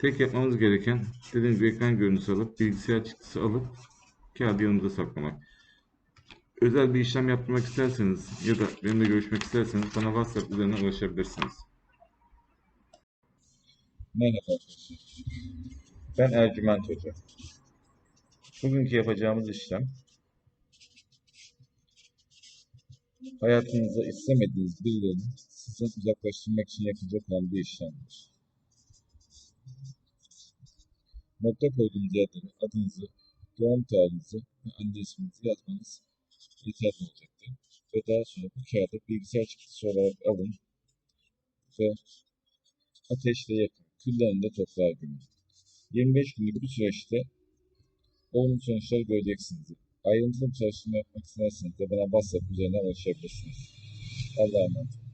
Tek yapmamız gereken dediğim gibi ekran görüntüsü alıp bilgisayar çıktısı alıp kağıdı yanımıza saklamak. Özel bir işlem yaptırmak isterseniz ya da benimle görüşmek isterseniz bana WhatsApp üzerinden ulaşabilirsiniz. Merhaba. Ben Ercüment Hoca. Bugünkü yapacağımız işlem hayatınızda istemediğiniz birilerini sizden uzaklaştırmak için yapılacak olan bir işlemdir. Nokta koyduğunuz yerlere adınızı, doğum tarihinizi ve anne isminizi yazmanız yeterli olacaktır. Ve daha sonra bu kağıdı bilgisayar çıktısı olarak alın ve ateşle yakın, küllerini de toprağa gömün. 25 günlük bir süreçte olumlu sonuçları göreceksiniz. Ayrıntılı bir çalışma yapmak isterseniz de bana WhatsApp üzerinden ulaşabilirsiniz. Allah'a emanet olun.